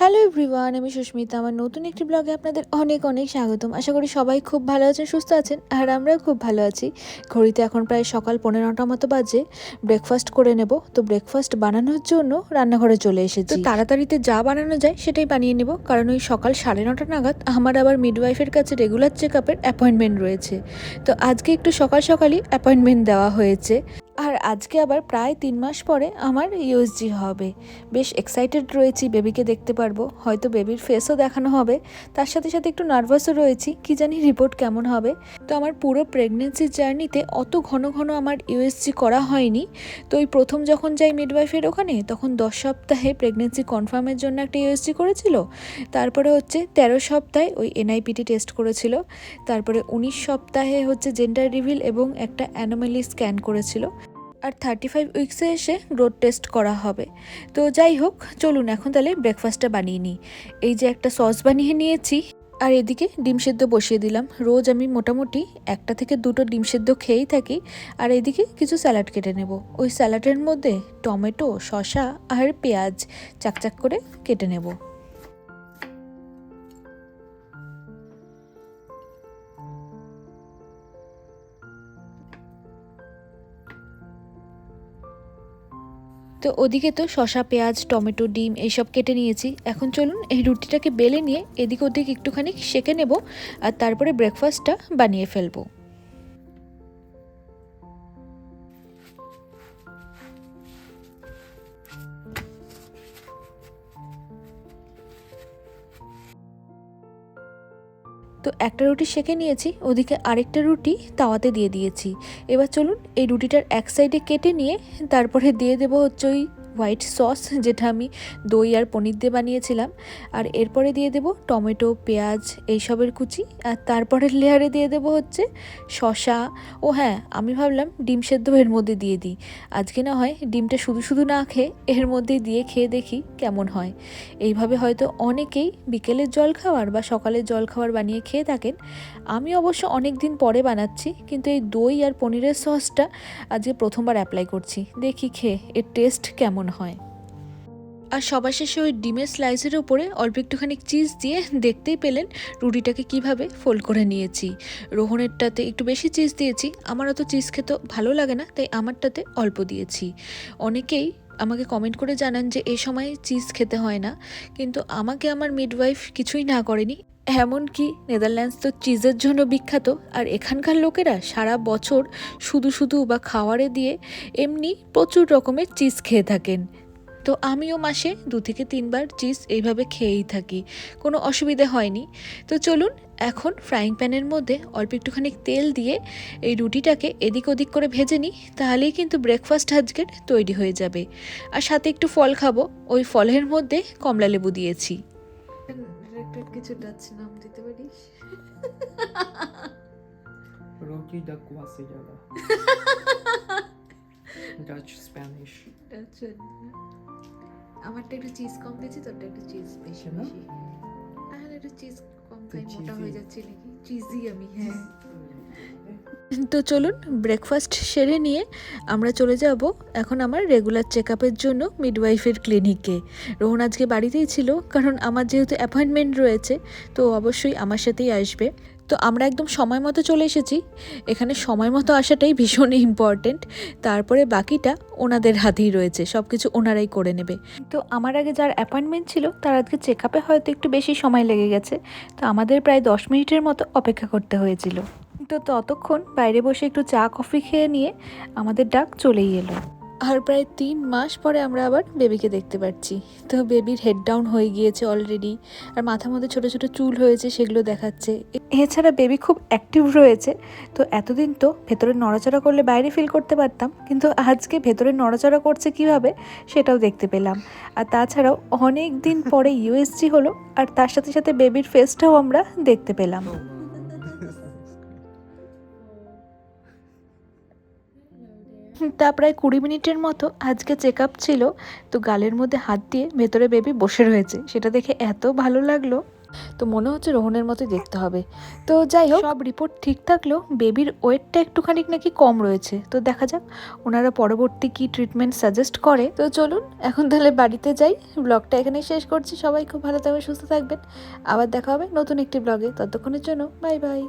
Hello everyone আমি সুস্মিতা। আমার নতুন একটি ব্লগে আপনাদের অনেক অনেক স্বাগতম। আশা করি সবাই খুব ভালো আছেন, সুস্থ আছেন, আর আমরাও খুব ভালো আছি। ঘড়িতে এখন প্রায় সকাল পনেরোটা মতো বাজে। ব্রেকফাস্ট করে নেব। তো ব্রেকফাস্ট বানানোর জন্য রান্নাঘরে চলে এসেছি। তো তাড়াতাড়িতে যা বানানো যায় সেটাই বানিয়ে নেব। কারণ ওই সকাল সাড়ে নটা নাগাদ আমার আবার মিডওয়াইফের কাছে রেগুলার চেক আপের অ্যাপয়েন্টমেন্ট রয়েছে। তো আজকে একটু সকাল সকালই অ্যাপয়েন্টমেন্ট দেওয়া হয়েছে। আর আজকে আবার প্রায় তিন মাস পরে আমার ইউএসজি হবে। বেশ এক্সাইটেড রয়েছি বেবিকে দেখতে পারব। হয়তো বেবির ফেসও দেখানো হবে। তার সাথে সাথে একটু নার্ভাসও রয়েছি, কি জানি রিপোর্ট কেমন হবে। তো আমার পুরো প্রেগনেন্সি জার্নিতে অত ঘন ঘন আমার ইউএসজি করা হয়নি। তো ওই প্রথম যখন যাই মিডওয়াইফের ওখানে, তখন দশ সপ্তাহে প্রেগনেন্সি কনফার্মের জন্য একটা ইউএসজি করেছিল। তারপরে হচ্ছে তেরো সপ্তাহে ওই এনআইপিটি টেস্ট করেছিল। তারপরে উনিশ সপ্তাহে হচ্ছে জেন্ডার রিভিল এবং একটা অ্যানোমালি স্ক্যান করেছিল। আর থার্টি ফাইভ উইক্সে এসে গ্রোথ টেস্ট করা হবে। তো যাই হোক, চলুন এখন তাহলে ব্রেকফাস্টটা বানিয়ে নিই। এই যে একটা সস বানিয়ে নিয়েছি, আর এদিকে ডিম সেদ্ধ বসিয়ে দিলাম। রোজ আমি মোটামুটি একটা থেকে দুটো ডিম সেদ্ধ খেয়েই থাকি, আর এদিকে কিছু স্যালাড কেটে নেব। ওই স্যালাডের মধ্যে টমেটো, শসা আর পেঁয়াজ চাকচাক করে কেটে নেব। তো ওদিকে তো শশা পেঁয়াজ, টমেটো, ডিম এইসব কেটে নিয়েছি। এখন চলুন এই রুটিটাকে বেলে নিয়ে এদিক ওদিক একটুখানি সেঁকে নেব আর তারপরে ব্রেকফাস্টটা বানিয়ে ফেলব। তো একটা রুটি সেঁকে নিয়েছি, ওদিকে আরেকটা রুটি তাওয়াতে দিয়ে দিয়েছি। এবার চলুন এই রুটিটার এক সাইডে কেটে নিয়ে তারপরে দিয়ে দেবো হচ্ছে ওই হোয়াইট সস, যেটা আমি দই আর পনির দিয়ে বানিয়েছিলাম। আর এরপরে দিয়ে দেবো টমেটো, পেঁয়াজ এইসবের কুচি। আর তারপরের লেয়ারে দিয়ে দেবো হচ্ছে শশা ও হ্যাঁ আমি ভাবলাম ডিম সেদ্ধ এর মধ্যে দিয়ে দিই। আজকে না হয় ডিমটা শুধু শুধু না খেয়ে এর মধ্যে দিয়ে খেয়ে দেখি কেমন হয়। এইভাবে হয়তো অনেকেই বিকেলের জল খাওয়ার বা সকালের জল খাওয়ার বানিয়ে খেয়ে থাকেন। আমি অবশ্য অনেক দিন পরে বানাচ্ছি, কিন্তু এই দই আর পনিরের সসটা আজকে প্রথমবার অ্যাপ্লাই করছি। দেখি খেয়ে এর টেস্ট কেমন হয়। আর সবার শেষে ওই ডিমের স্লাইসের ওপরে অল্প একটুখানি চিজ দিয়ে দেখতেই পেলেন রুটিটাকে কীভাবে ফোল্ড করে নিয়েছি। রোহনেরটাতে একটু বেশি চিজ দিয়েছি আমার অত চিজ খেতে ভালো লাগে না, তাই আমারটাতে অল্প দিয়েছি। অনেকেই আমাকে কমেন্ট করে জানান যে এই সময় চিজ খেতে হয় না। কিন্তু আমাকে আমার মিডওয়াইফ কিছুই না করেনি। এমনকি নেদারল্যান্ডস তো চিজের জন্য বিখ্যাত, আর এখানকার লোকেরা সারা বছর শুধু শুধু বা খাওয়ারে দিয়ে এমনি প্রচুর রকমের চিজ খেয়ে থাকেন। তো আমিও মাসে দু থেকে তিনবার চিজ এইভাবে খেয়েই থাকি, কোনো অসুবিধে হয়নি। তো চলুন এখন ফ্রাইং প্যানের মধ্যে অল্প একটুখানি তেল দিয়ে এই রুটিটাকে এদিক ওদিক করে ভেজে নিই, তাহলেই কিন্তু ব্রেকফাস্ট আজকের তৈরি হয়ে যাবে। আর সাথে একটু ফল খাব, ওই ফলের মধ্যে কমলা লেবু দিয়েছি। কিছু ডাচ নাম দিতে পারিস? Roti কুয়াসে Guasillada. Dutch স্প্যানিশ আমারটা একটু চিজ কম দিয়েছি তোরটা একটু চিজ বেশি বেশি। তাহলে একটু চিজ কম খাই মোটা হয়ে যাচ্ছে নাকি? চিজি আমি হ্যাঁ। তো চলুন ব্রেকফাস্ট সেরে নিয়ে আমরা চলে যাব এখন আমার রেগুলার চেক আপের জন্য মিডওয়াইফের ক্লিনিকে রোহন আজকে বাড়িতেই ছিল, কারণ আমার যেহেতু অ্যাপয়েন্টমেন্ট রয়েছে, তো অবশ্যই আমার সাথেই আসবে। তো আমরা একদম সময় মতো চলে এসেছি। এখানে সময় মতো আসাটাই ভীষণ ইম্পর্টেন্ট তারপরে বাকিটা ওনাদের হাতেই রয়েছে সব কিছু ওনারাই করে নেবে। তো আমার আগে যার অ্যাপয়েন্টমেন্ট ছিল, তার আজকে চেক আপে হয়তো একটু বেশি সময় লেগে গেছে, তো আমাদের প্রায় দশ মিনিটের মতো অপেক্ষা করতে হয়েছিল। তো ততক্ষণ বাইরে বসে একটু চা, কফি খেয়ে নিয়ে আমাদের ডাক চলেই এলো। আর প্রায় তিন মাস পরে আমরা আবার বেবিকে দেখতে পাচ্ছি তো বেবির হেড ডাউন হয়ে গিয়েছে অলরেডি আর মাথার মধ্যে ছোট ছোট চুল হয়েছে, সেগুলো দেখাচ্ছে। এছাড়া বেবি খুব অ্যাক্টিভ রয়েছে, তো এতদিন তো ভেতরে নড়াচড়া করলে বাইরে ফিল করতে পারতাম, কিন্তু আজকে ভেতরে নড়াচড়া করছে কীভাবে, সেটাও দেখতে পেলাম। আর তাছাড়াও অনেক দিন পরে ইউএসজি হলো, আর তার সাথে সাথে বেবির ফেসটাও আমরা দেখতে পেলাম। তা প্রায় কুড়ি মিনিটের মতো আজকে চেক আপ ছিল, তো গালের মধ্যে হাত দিয়ে ভেতরে বেবি বসে রয়েছে। সেটা দেখে এত ভালো লাগল। তো মনে হচ্ছে রোহনের মতোই দেখতে হবে। তো যাই হোক, সব রিপোর্ট ঠিক থাকলেও বেবির ওয়েটটা একটুখানি নাকি কম রয়েছে। তো দেখা যাক, ওনারা পরবর্তী কি ট্রিটমেন্ট সাজেস্ট করে। তো চলুন, এখন তাহলে বাড়িতে যাই। ব্লগটা এখানেই শেষ করছি। সবাই খুব ভালো থাকবে সুস্থ থাকবেন। আবার দেখা হবে নতুন একটি ব্লগে। ততক্ষণের জন্য, বাই বাই।